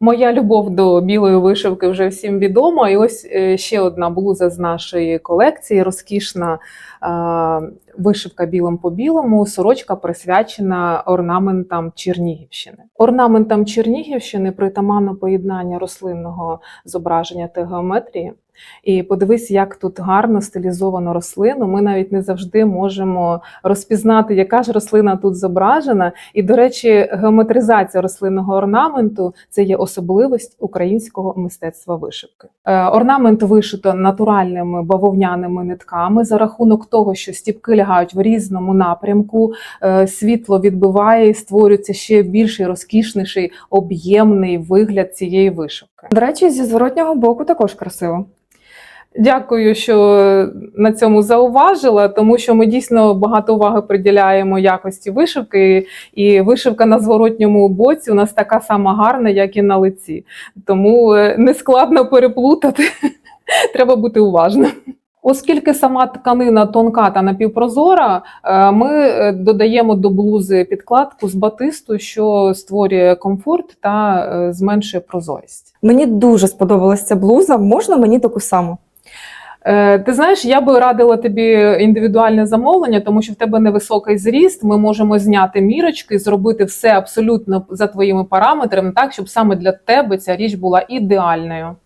Моя любов до білої вишивки вже всім відома. І ось е, ще одна блуза з нашої колекції розкішна е, вишивка білим по білому. Сорочка присвячена орнаментам Чернігівщини. Орнаментам Чернігівщини притаманно поєднання рослинного зображення та геометрії. І подивись, як тут гарно стилізовано рослину. Ми навіть не завжди можемо розпізнати, яка ж рослина тут зображена. І, до речі, геометризація рослинного орнаменту це є особливість українського мистецтва вишивки. Е, Орнамент вишито натуральними бавовняними нитками за рахунок того, що стіпки лягають в різному напрямку, е, світло відбиває і створюється ще більший, розкішніший, об'ємний вигляд цієї вишивки. До речі, зі зворотнього боку також красиво. Дякую, що на цьому зауважила, тому що ми дійсно багато уваги приділяємо якості вишивки, і вишивка на зворотньому боці у нас така сама гарна, як і на лиці. Тому е, не складно переплутати, треба бути уважним. Оскільки сама тканина тонка та напівпрозора, е, ми е, додаємо до блузи підкладку з батисту, що створює комфорт та зменшує прозорість. Мені дуже сподобалася блуза. Можна мені таку саму? Е, Ти знаєш, я би радила тобі індивідуальне замовлення, тому що в тебе невисокий зріст. Ми можемо зняти мірочки, зробити все абсолютно за твоїми параметрами, так щоб саме для тебе ця річ була ідеальною.